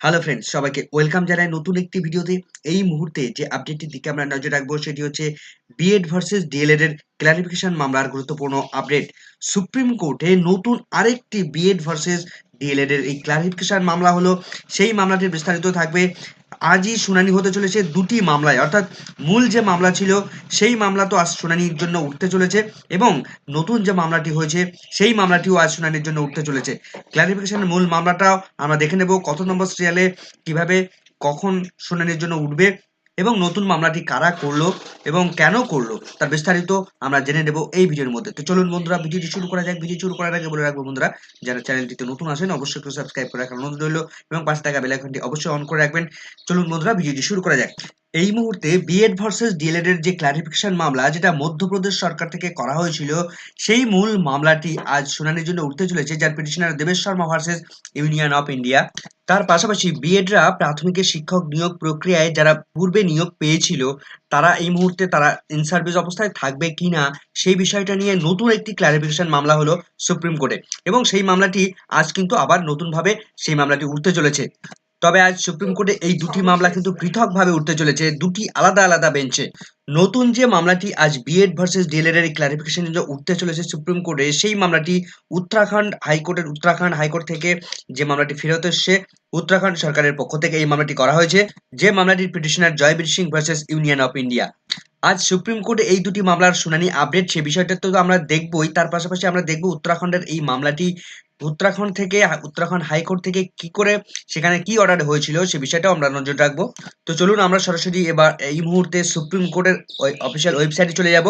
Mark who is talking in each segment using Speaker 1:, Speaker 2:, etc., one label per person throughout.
Speaker 1: Hello friends সবাইকে welcome জানাই নতুন একটি ভিডিওতে এই মুহূর্তে যে আপডেটটির দিকে আমরা নজর রাখব, সেটি হচ্ছে বিএড ভার্সেস ডিএলএড এর ক্লারিফিকেশন মামলার গুরুত্বপূর্ণ আপডেট সুপ্রিম কোর্টে নতুন আরেকটি বিএড ভার্সেস ডিএলএড এর এই ক্লারিফিকেশন মামলা হলো। সেই মামলাটির বিস্তারিত থাকবে আজই শুনানি হতে চলেছে দুটি মামলায়। অর্থাৎ মূল যে মামলা ছিল, সেই মামলা তো আজ শুনানির জন্য উঠতে চলেছে এবং নতুন যে মামলাটি হয়েছে, সেই মামলাটিও আজ শুনানির জন্য উঠতে চলেছে। ক্লারিফিকেশনের মূল মামলাটাও আমরা দেখে নেব কত নম্বর সিরিয়ালে কীভাবে, কখন শুনানির জন্য উঠবে এবং নতুন মামলাটি কারা করল এবং কেন করল, তার বিস্তারিত আমরা জেনে নেব এই ভিডিওর মধ্যে। তো চলুন বন্ধুরা, ভিডিওটি শুরু করা যাক। ভিডিও শুরু করার আগে বলে রাখব বন্ধুরা, যারা চ্যানেলটিতে নতুন আসেন, অবশ্যই একটু সাবস্ক্রাইব করে রাখার অনুরোধ রইল এবং পাশে থাকা বেলাইকনটি অবশ্যই অন করে রাখবেন। চলুন বন্ধুরা, ভিডিওটি শুরু করা যাক। এই মুহূর্তে বিএড ভার্সেস ডিএলএড এর যে ক্লারিফিকেশন মামলা, যেটা মধ্যপ্রদেশ সরকার থেকে করা হয়েছিল, সেই মূল মামলাটি আজ শুনানির জন্য উঠতে চলেছে, যার petitioner Debesh Sharma versus union of India তার পাশাপাশি বিএডরা প্রাথমিকের শিক্ষক নিয়োগ প্রক্রিয়ায় যারা পূর্বে নিয়োগ পেয়েছিল, তারা এই মুহূর্তে তারা ইন সার্ভিস অবস্থায় থাকবে কিনা, সেই বিষয়টা নিয়ে নতুন একটি ক্লারিফিকেশন মামলা হলো সুপ্রিম কোর্টে এবং সেই মামলাটি আজ কিন্তু আবার নতুনভাবে সেই মামলাটি উঠতে চলেছে। তবে আজ সুপ্রিম কোর্টে এই দুটি মামলা কিন্তু পৃথকভাবে উঠতে চলেছে, দুটি আলাদা আলাদা বেঞ্চে। নতুন যে মামলাটি আজ বিএড ভার্সেস ডিএলএড এর ক্লারিফিকেশন জন্য উঠতে চলেছে সুপ্রিম কোর্টে, সেই মামলাটি উত্তরাখণ্ড হাইকোর্টের, উত্তরাখণ্ড হাইকোর্ট থেকে যে মামলাটি ফেরত এসছে, উত্তরাখণ্ড সরকারের পক্ষ থেকে এই মামলাটি করা হয়েছে, যে মামলাটির petitioner Jaiveer Singh versus union of India আজ সুপ্রিম কোর্টে এই দুটি মামলার শুনানি আপডেট সে বিষয়টা তো আমরা দেখবই, তার পাশাপাশি আমরা দেখব উত্তরাখণ্ডের এই মামলাটি উত্তরাখণ্ড থেকে, উত্তরাখণ্ড হাইকোর্ট থেকে কি করে, সেখানে কি অর্ডার হয়েছিল, সে বিষয়টাও আমরা নজর রাখব। তো চলুন আমরা সরাসরি এবার এই মুহূর্তে সুপ্রিম কোর্টের অফিসিয়াল ওয়েবসাইটে চলে যাব।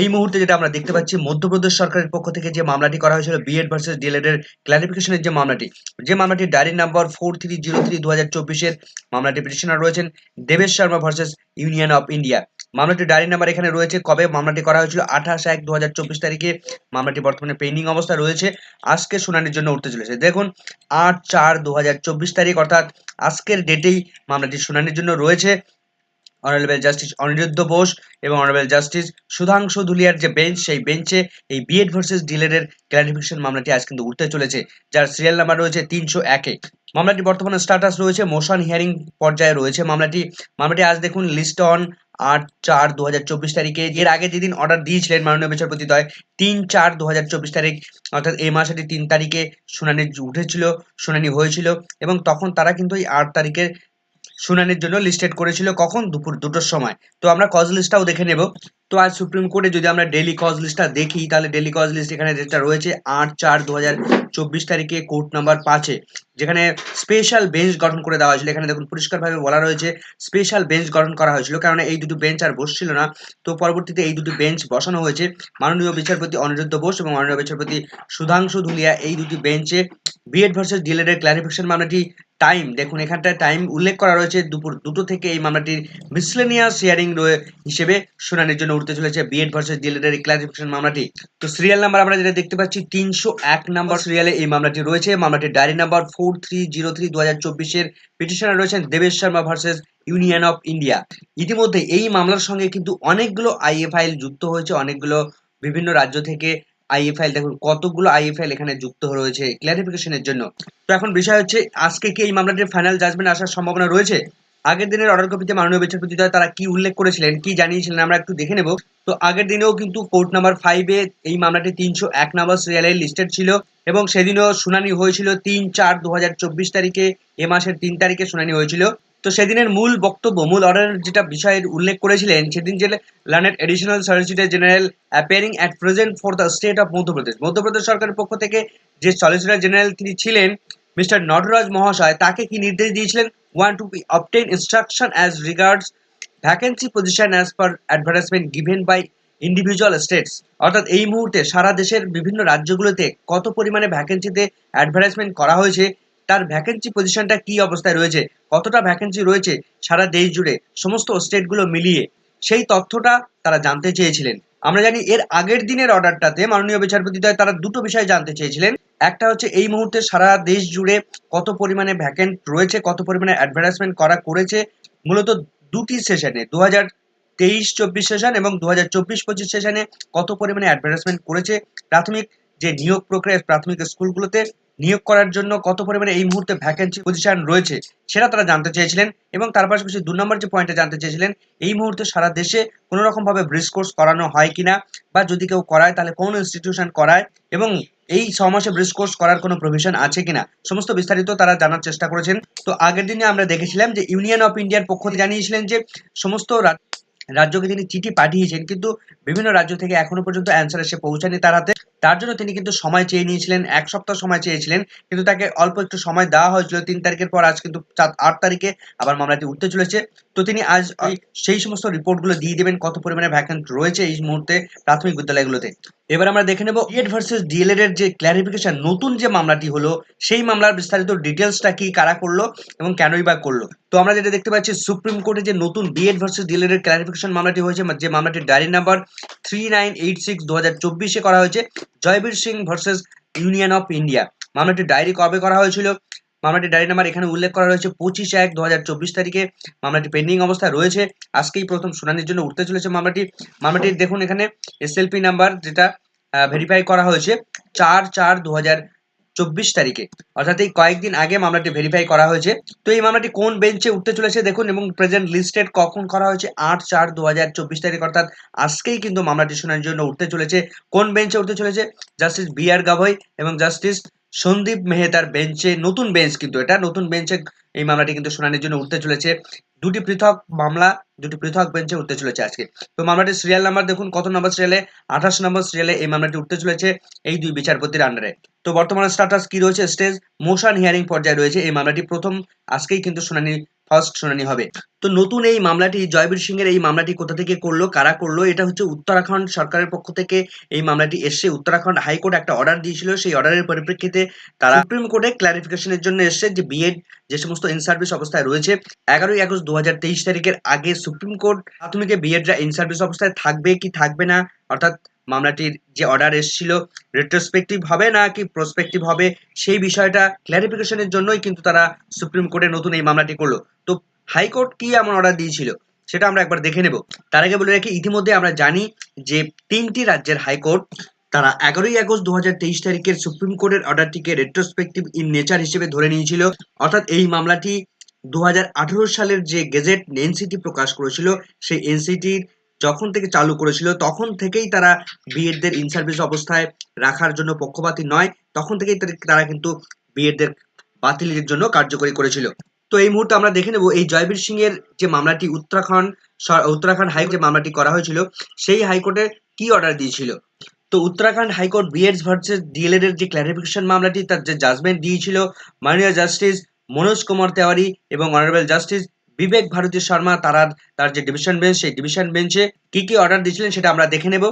Speaker 1: এই মুহূর্তে যেটা আমরা দেখতে পাচ্ছি, মধ্যপ্রদেশ সরকারের পক্ষ থেকে যে মামলাটি করা হয়েছিল বিএড ভার্সেস ডিএলএড এর ক্লারিফিকেশনের যে মামলাটি যে মামলাটি diary number four three zero three দু হাজার চব্বিশের মামলাটি পিটিশনার রয়েছেন, Debesh Sharma versus union of India মামলাটি ডায়েরি নাম্বার এখানে রয়েছে। কবে মামলাটি করা হয়েছিল? আঠাশ এক দু তারিখে মামলাটি বর্তমানে পেন্ডিং অবস্থা রয়েছে। আজকে শুনানির জন্য উঠতে চলেছে। দেখুন, আট চার দু তারিখ, অর্থাৎ আজকের ডেটেই মামলাটি শুনানির জন্য রয়েছে। অনারেবল জাস্টিস অনিরুদ্ধ বোস এবং অনারেবল জাস্টিস সুধাংশু ধুলিয়ার যে বেঞ্চ, সেই বেঞ্চে এই বিএড ভার্সেস ডিলের ক্লারিফিকেশন মামলাটি আজ কিন্তু উঠতে চলেছে, যার সিরিয়াল নাম্বার রয়েছে তিনশো একে। মামলাটি বর্তমানে স্ট্যাটাস রয়েছে, মোশন হিয়ারিং পর্যায়ে রয়েছে মামলাটি। মামলাটি আজ দেখুন, লিস্ট অন আট চার দু হাজার চব্বিশ তারিখে। এর আগে যেদিন অর্ডার দিয়েছিলেন মাননীয় বিচারপতি দয়, তিন চার দু হাজার চব্বিশ তারিখ, অর্থাৎ এই মাসের তিন তারিখে শুনানি উঠেছিল, শুনানি হয়েছিল এবং তখন তারা কিন্তু এই আট তারিখের শুনানির জন্য লিস্টেড করেছিল কখন? দুপুর দুটোর সময়। তো আমরা কজ লিস্টটাও দেখে নেব। তো আজ সুপ্রিম কোর্টে যদি আমরা ডেলি কজ লিস্টটা দেখি, তাহলে ডেলি কজ লিস্ট এখানে যেটা রয়েছে আট চার দু চব্বিশ তারিখে কোর্ট নাম্বার পাঁচে, যেখানে স্পেশাল বেঞ্চ গঠন করে দেওয়া হয়েছিল। এখানে দেখুন পরিষ্কারভাবে বলা রয়েছে স্পেশাল বেঞ্চ গঠন করা হয়েছিল। কারণ এই দুটো বেঞ্চ আর বসছিল না। তো পরবর্তীতে এই দুটি বেঞ্চ বসানো হয়েছে মাননীয় বিচারপতি অনিরুদ্ধ বোস এবং মাননীয় বিচারপতি সুধাংশু ধুলিয়া। এই দুটি বেঞ্চে বিএড ভার্সেস ডিএলএড এর ক্লারিফিকেশন মামলাটি টাইম দেখুন, এখানটায় টাইম উল্লেখ করা রয়েছে দুপুর দুটো থেকে এই মামলাটির মিসলেনিয়াস হিয়ারিং হিসেবে শুনানির জন্য উঠতে চলেছে বিএড ভার্সেস এর ক্লারিফিকেশন মামলাটি। তো সিরিয়াল নাম্বার আমরা যেটা দেখতে পাচ্ছি, তিনশো এক নাম্বার সিরিয়ালে এই মামলাটি রয়েছে। মামলাটির diary number four three zero three দু হাজার চব্বিশের পিটিশনার রয়েছেন Debesh Sharma versus union of India ইতিমধ্যে এই মামলার সঙ্গে কিন্তু অনেকগুলো আইএ ফাইল যুক্ত হয়েছে, অনেকগুলো বিভিন্ন রাজ্য থেকে আইএ ফাইল দেখুন, কতগুলো আইএ ফাইল এখানে যুক্ত রয়েছে ক্লারিফিকেশনের জন্য। তো এখন বিষয় হচ্ছে, আজকে কি এই মামলাটির ফাইনাল জাজমেন্ট আসার সম্ভাবনা রয়েছে? আগের দিনের অর্ডার কপিতে মাননীয় বিচারপতি তারা কি উল্লেখ করেছিলেন, কি জানিয়েছিলেন, আমরা একটু দেখে নেব। তো আগের দিনেও কিন্তু কোর্ট নাম্বার ফাইভে এই মামলাটি তিনশো এক নম্বর সিরিয়ালে লিস্টেড ছিল এবং সেদিনও শুনানি হয়েছিল তিন চার দু তারিখে, এ মাসের তিন তারিখে শুনানি হয়েছিল। তো সেদিনের মূল বক্তব্য, মূল অর্ডারের যেটা বিষয়ের উল্লেখ করেছিলেন, সেদিন যে learned additional solicitor general appearing at present for the state of Madhya Pradesh Madhya Pradesh সরকারের পক্ষ থেকে যে সলিসিটর জেনারেল তিনি ছিলেন মিস্টার নটরাজ মহাশয় তাকে কি নির্দেশ দিয়েছিলেন? One to obtain instruction as regards vacancy position as per advertisement given by individual states অর্থাৎ এই মুহূর্তে সারা দেশের বিভিন্ন রাজ্যগুলোতে কত পরিমাণে ভ্যাকেন্সিতে অ্যাডভার্টাইজমেন্ট করা হয়েছে তার ভ্যাকেন্সি পজিশনটা কি অবস্থায় রয়েছে, কতটা ভ্যাকেন্সি রয়েছে সারা দেশ জুড়ে, সমস্ত স্টেটগুলো মিলিয়ে, সেই তথ্যটা তারা জানতে চেয়েছিলেন। আমরা জানি এর আগের দিনের অর্ডারটাতে মাননীয় বিচারপতি তারা দুটো বিষয় জানতে চেয়েছিলেন। একটা হচ্ছে এই মুহূর্তে সারা দেশ জুড়ে কত পরিমাণে ভ্যাকেন্ট রয়েছে, কত পরিমাণে অ্যাডভার্টাইজমেন্ট করা করেছে, মূলত দুটি সেশনে দু হাজার তেইশ চব্বিশ সেশন এবং দু হাজার চব্বিশ পঁচিশ সেশনে কত পরিমাণে অ্যাডভার্টাইজমেন্ট করেছে, প্রাথমিক যে নিয়োগ প্রক্রিয়া, প্রাথমিক স্কুলগুলোতে নিয়োগ করার জন্য কত পরিমাণে এই মুহূর্তে ভ্যাকেন্সি পজিশন রয়েছে সেটা তারা জানতে চেয়েছিলেন এবং তার পাশাপাশি দু নম্বর যে পয়েন্টে জানতে চেয়েছিলেন, এই মুহূর্তে সারা দেশে কোনো রকম ভাবে ব্রিজ কোর্স করানো হয় কিনা বা যদি কেউ করায় তাহলে কোন ইনস্টিটিউশন করায় এবং এই ছ মাসে ব্রিজ কোর্স করার কোনো প্রভিশন আছে কিনা, সমস্ত বিস্তারিত তারা জানার চেষ্টা করেছেন। তো আগের দিনে আমরা দেখেছিলাম যে ইউনিয়ন অফ ইন্ডিয়ার পক্ষ থেকে জানিয়েছিলেন যে সমস্ত রাজ্যকে তিনি চিঠি পাঠিয়েছেন, কিন্তু বিভিন্ন রাজ্য থেকে এখনও পর্যন্ত অ্যান্সার এসে পৌঁছায়নি তার হাতে। তার জন্য তিনি কিন্তু সময় চেয়ে নিয়েছিলেন, এক সপ্তাহ সময় চেয়েছিলেন, কিন্তু তাকে অল্প একটু সময় দেওয়া হয়েছিল। তিন তারিখের পর আজ কিন্তু আট তারিখে আবার মামলাটি উঠতে চলেছে। তো তিনি আজ সেই সমস্ত রিপোর্টগুলো দিয়ে দেবেন, কত পরিমাণে ভ্যাকেন্ট রয়েছে এই মুহূর্তে প্রাথমিক বিদ্যালয়গুলোতে। এবার আমরা দেখে নেব বিএড ভার্সেস ডিএলএড এর যে ক্ল্যারিফিকেশন নতুন যে মামলাটি হলো, সেই মামলার বিস্তারিত ডিটেলসটা কি, কারা করল এবং কেনই বা করল? তো আমরা যেটা দেখতে পাচ্ছি, সুপ্রিম কোর্টে যে নতুন বিএড ভার্সেস ডিএলএড এর ক্ল্যারিফিকেশন মামলাটি হয়েছে, যে মামলাটির diary number three nine eight six দু হাজার চব্বিশে করা হয়েছে, Jaiveer Singh versus union of India মামলাটির diary কবে করা হয়েছিল? মামলাটির ডায়েরি নাম্বার এখানে উল্লেখ করা রয়েছে, পঁচিশ এক দু তারিখে মামলাটি পেন্ডিং অবস্থায় রয়েছে। আজকেই প্রথম শুনানির জন্য উঠতে চলেছে মামলাটি। মামলাটির দেখুন এখানে এসএলপি নাম্বার যেটা ভেরিফাই করা হয়েছে, চার চার দু চব্বিশ তারিখে। অর্থাৎ এই কয়েকদিন আগে মামলাটি ভেরিফাই করা হয়েছে। তো এই মামলাটি কোন বেঞ্চে উঠতে চলেছে দেখুন, এবং প্রেজেন্ট লিস্টেড কখন করা হয়েছে, আট চার দু হাজার চব্বিশ তারিখ। অর্থাৎ আজকেই কিন্তু মামলাটি শোনার জন্য উঠতে চলেছে। কোন বেঞ্চে উঠতে চলেছে? জাস্টিস বি আর গাভই এবং জাস্টিস সন্দীপ মেহেদার বেঞ্চে নতুন বেঞ্চ কিন্তু এটা। নতুন বেঞ্চে এই মামলাটি কিন্তু শুনানির জন্য উঠতে চলেছে। দুটি পৃথক মামলা, দুটি পৃথক বেঞ্চে উঠতে চলেছে আজকে। তো মামলাটির সিরিয়াল নাম্বার দেখুন, কত নম্বর সিরিয়ালে আঠাশ নম্বর সিরিয়ালে এই মামলাটি উঠতে চলেছে এই দুই বিচারপতির আন্ডারে তো বর্তমানে স্ট্যাটাস কি রয়েছে স্টেজ মোশন হিয়ারিং পর্যায়ে রয়েছে এই মামলাটি। প্রথম আজকেই কিন্তু শুনানি ফার্স্ট শুনানি হবে। তো নতুন এই মামলাটি, জয়বীর সিং এর এই মামলাটি কোথা থেকে করল, কারা করল, এটা হচ্ছে উত্তরাখণ্ড সরকারের পক্ষ থেকে এই মামলাটি এসছে। উত্তরাখণ্ড হাইকোর্ট একটা অর্ডার দিয়েছিল, সেই অর্ডারের পরিপ্রেক্ষিতে তারা সুপ্রিম কোর্টে ক্লারিফিকেশনের জন্য এসছে যে বিএড যে সমস্ত ইন সার্ভিস অবস্থায় রয়েছে, এগারোই আগস্ট দু হাজার তেইশ তারিখের আগে সুপ্রিম কোর্ট প্রাথমিকে বিএডরা ইন সার্ভিস অবস্থায় থাকবে কি থাকবে না, অর্থাৎ মামলাটির যে অর্ডার এসেছিল রেট্রোস্পেক্টিভ হবে না কি প্রসপেক্টিভ হবে, সেই বিষয়টা ক্ল্যারিফিকেশনের জন্যই কিন্তু তারা সুপ্রিম কোর্টে নতুন এই মামলাটি করল। তো হাইকোর্ট কি এমন অর্ডার দিয়েছিল, সেটা আমরা একবার দেখে নেব। তার আগে বলে রাখি, ইতিমধ্যে আমরা জানি যে তিনটি রাজ্যের হাইকোর্ট, তারা এগারোই আগস্ট দু হাজার তেইশ তারিখের সুপ্রিম কোর্টের অর্ডারটিকে রেট্রোস্পেক্টিভ ইন নেচার হিসেবে ধরে নিয়েছিল। অর্থাৎ এই মামলাটি দু হাজার আঠারো সালের যে গেজেট এনসিটি প্রকাশ করেছিল, সেই এনসিটির যখন থেকে চালু করেছিল, তখন থেকেই তারা বিএডদের ইন সার্ভিস অবস্থায় রাখার জন্য পক্ষপাতী নয়। তখন থেকেই তারা কিন্তু বিএডদের বাতিলের জন্য কার্যকরী করেছিল। তো এই মুহূর্তে আমরা দেখে নেব, এই জয়বীর সিং এর যে মামলাটি, উত্তরাখণ্ড উত্তরাখণ্ড হাই যে মামলাটি করা হয়েছিল, সেই হাইকোর্টে কি অর্ডার দিয়েছিল? তো Uttarakhand high court BEds versus DElEd এর যে ক্ল্যারিফিকেশন মামলাটি, তার যে জাজমেন্ট দিয়েছিল, মাননীয় জাস্টিস মনোজ কুমার তেওয়ারি এবং অনারেবল জাস্টিস বিবেক ভারতী শর্মা তারা তার যে ডিভিশন বেঞ্চ সেই ডিভিশন বেঞ্চে কি কি অর্ডার দিয়েছিলেন সেটা আমরা দেখে নেব।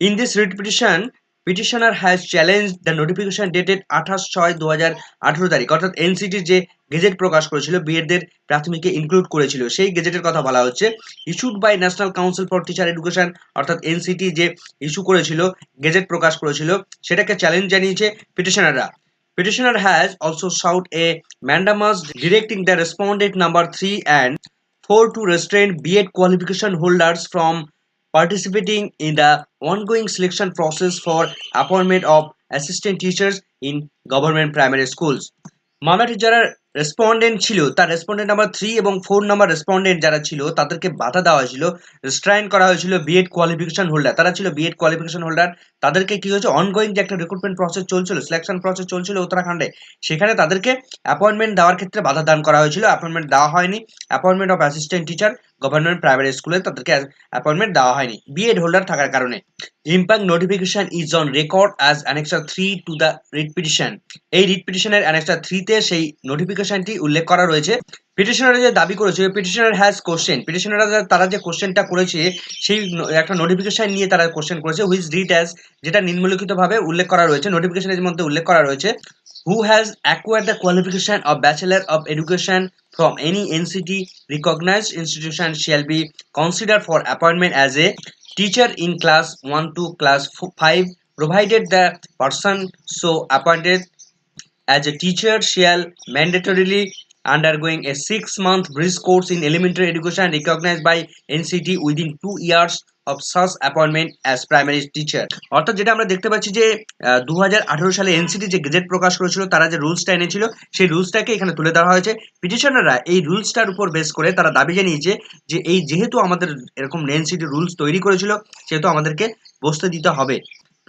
Speaker 1: In this writ petition petitioner has challenge the notification dated আঠাশ ছয় দু হাজার আঠেরো তারিখ, অর্থাৎ এনসিটি যে গেজেট প্রকাশ করেছিল বিএডদের প্রাথমিকে ইনক্লুড করেছিল, সেই গেজেটের কথা বলা হচ্ছে। Issued by national council for teacher education অর্থাৎ এনসিটি যে ইস্যু করেছিল গেজেট প্রকাশ করেছিল, সেটাকে চ্যালেঞ্জ জানিয়েছে পিটিশনাররা Petitioner has also sought a mandamus directing the respondent number 3 and 4 to restrain B.Ed qualification holders from participating in the ongoing selection process for appointment of assistant teachers in government primary schools. মামলাটির যারা Respondent ছিল, তার respondent number three এবং four number respondent যারা ছিল, তাদেরকে বাধা দেওয়া হয়েছিল রেস্ট্রাইন করা হয়েছিল বিএড কোয়ালিফিকেশন হোল্ডার তারা ছিল বিএড কোয়ালিফিকেশন হোল্ডার তাদেরকে কি হয়েছে? অনগোয়িং যে একটা রিক্রুটমেন্ট প্রসেস চলছিল সিলেকশন প্রসেস চলছিল উত্তরাখণ্ডে, সেখানে তাদেরকে অ্যাপয়েন্টমেন্ট দেওয়ার ক্ষেত্রে বাধা দান করা হয়েছিল। অ্যাপয়েন্টমেন্ট দেওয়া হয়নি। Appointment of assistant teacher government primary স্কুলে তাদেরকে অ্যাপয়েন্টমেন্ট দেওয়া হয়নি। বিএড হোল্ডার থাকার কারণে। Impact notification is on record as annexure three to the writ petition এই রিট পিটিশনের অ্যানেক্সার থ্রিতে সেই নোটিফিকেশনটি উল্লেখ করা রয়েছে। পিটিশনার যে দাবি করেছে পিটিশনার হ্যাজ কোশ্চেন পিটিশনাররা তারা যে কোশ্চেনটা করেছে, সেই একটা নোটিফিকেশন নিয়ে তারা কোশ্চেন করেছে হুইচ রিট অ্যাজ যেটা নিম্নলিখিতভাবে উল্লেখ করা রয়েছে নোটিফিকেশনের মধ্যে উল্লেখ করা রয়েছে। Who has acquired the qualification of bachelor of education from any NCT recognized institution shall be considered for appointment as a teacher in class 1 to class f- 5 provided the person so appointed as a teacher shall mandatorily undergoing a six month brief course in elementary education recognized by NCT within two years of such appointment as primary teacher. অর্থাৎ যেটা আমরা দেখতে পাচ্ছি যে দুহাজার আঠারো সালে NCT যে গেজেট প্রকাশ করেছিল, তারা যে রুলসটা এনেছিল, সেই রুলসটাকে এখানে তুলে ধরা হয়েছে। পিটিশনাররা এই রুলসটার উপর বেস করে তারা দাবি জানিয়েছে যে, এই যেহেতু আমাদের এরকম এনসিটি রুলস তৈরি করেছিল, সেহেতু আমাদেরকে বসতে দিতে হবে।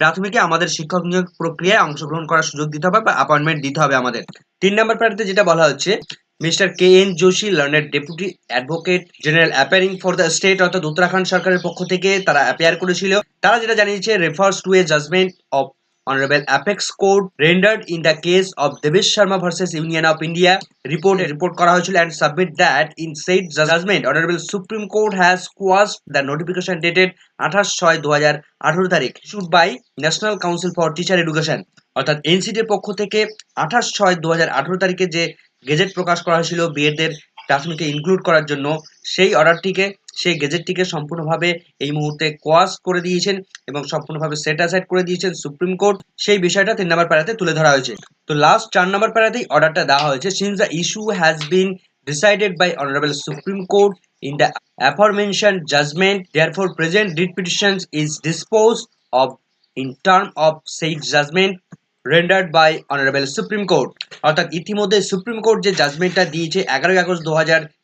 Speaker 1: প্রাথমিকে আমাদের শিক্ষক নিয়োগ প্রক্রিয়ায় অংশগ্রহণ করার সুযোগ দিতে হবে বা অ্যাপয়েন্টমেন্ট দিতে হবে আমাদের। তিন নম্বর প্যারাতে যেটা বলা হচ্ছে mister K N Joshi learned deputy advocate general appearing for the state অর্থাৎ উত্তরাখণ্ড সরকারের পক্ষ থেকে তারা অ্যাপিয়ার করেছিল তারা যেটা জানিয়েছে refers to a judgement of Honorable Apex Court rendered in the case of Devesh Sharma versus Union of India report report করা হয়েছিল and submit that in said judgment Honorable Supreme Court has quashed the notification dated 28 ছয় দু হাজার আঠারো তারিখ issued by National Council for Teacher Education অর্থাৎ এনসিটির পক্ষ থেকে আঠাশ ছয় দু হাজার আঠারো তারিখে যে গেজেট প্রকাশ করা হয়েছিল বিএডদের প্রাথমিকে ইনক্লুড করার জন্য। সেই অর্ডারটিকে, সেই গেজেটটিকে সম্পূর্ণভাবে এই মুহূর্তে কোয়াস করে দিয়েছেন এবং সম্পূর্ণভাবে সেট অ্যাসাইড করে দিয়েছেন সুপ্রিম কোর্ট। সেই বিষয়টা তিন নম্বর প্যারাতে তুলে ধরা হয়েছে। তো লাস্ট চার নম্বর প্যারাতেই অর্ডারটা দেওয়া হয়েছে। Since the issue has been decided by honorable supreme court in the aforementioned judgment, therefore present writ petitions is disposed of in term of said judgment rendered by honorable supreme court. অর্থাৎ ইতিমধ্যে supreme court যে জাজমেন্টটা দিয়েছে, এগারোই August দু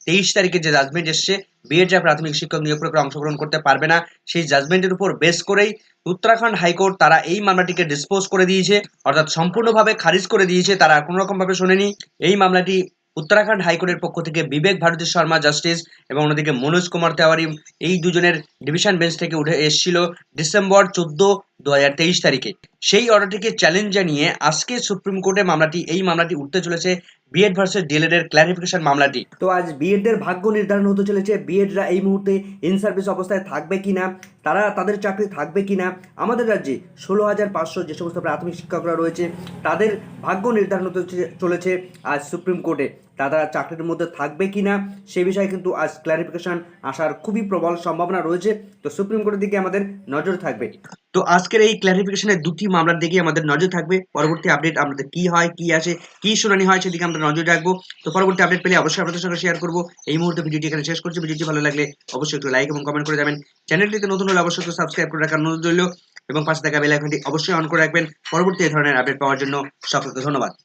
Speaker 1: তেইশ তারিখে যে judgement এসছে বিএড যা প্রাথমিক শিক্ষক নিয়োগ প্রক্রিয়া অংশগ্রহণ করতে পারবে না। সেই জাজমেন্টের উপর বেস করেই উত্তরাখণ্ড হাইকোর্ট তারা এই মামলাটিকে ডিসপোজ করে দিয়েছে, অর্থাৎ সম্পূর্ণভাবে খারিজ করে দিয়েছে, তারা কোনো রকম ভাবে শোনেনি। এই মামলাটি উত্তরাখণ্ড হাইকোর্টের পক্ষ থেকে বিবেক ভারতী শর্মা জাস্টিস এবং অন্যদিকে মনোজ কুমার তেওয়ারি, এই দুজনের ডিভিশন বেঞ্চ থেকে উঠে এসেছিল। ডিসেম্বর চোদ্দ দু হাজার তেইশ তারিখে। সেই অর্ডারটিকে চ্যালেঞ্জ জানিয়ে আজকে সুপ্রিম কোর্টে মামলাটি, এই মামলাটি উঠতে চলেছে বিএড ভার্সেস ডিএলএড এর ক্ল্যারিফিকেশন মামলাটি। তো আজ বিএড এর ভাগ্য নির্ধারণ হতে চলেছে বিএডরা এই মুহূর্তে ইন সার্ভিস অবস্থায় থাকবে কিনা, তারা তাদের চাকরি থাকবে কিনা, আমাদের রাজ্যে ষোলো হাজার পাঁচশো যে সমস্ত প্রাথমিক শিক্ষকরা রয়েছে, তাদের ভাগ্য নির্ধারণ হতে চলেছে আজ সুপ্রিম কোর্টে। তারা চাকরির মধ্যে থাকবে কিনা সে বিষয়ে কিন্তু আজ ক্লারিফিকেশন আসার খুবই প্রবল সম্ভাবনা রয়েছে। তো সুপ্রিম কোর্টের দিকে আমাদের নজর থাকবে। তো আজকের এই ক্ল্যারিফিকেশনের দুটি মামলার দিকে আমাদের নজর থাকবে। পরবর্তী আপডেট আমাদের কি হয়, কি আসে, কি শুনানি হয় সেদিকে আমরা নজর রাখব। তো পরবর্তী আপডেট পেলে অবশ্যই আপনাদের সঙ্গে শেয়ার করব। এই মুহূর্তে ভিডিওটি এখানে শেষ করছি। ভিডিওটি ভালো লাগলে অবশ্যই একটু লাইক এবং কমেন্ট করে যাবেন। চ্যানেলটিতে নতুন হলে অবশ্যই একটু সাবস্ক্রাইব করে রাখার অনুরোধ রইল। এবং পাশে থাকা বেল আইকনটি অবশ্যই অন করে রাখবেন। পরবর্তী এই ধরনের আপডেট পাওয়ার জন্য সকলকে ধন্যবাদ।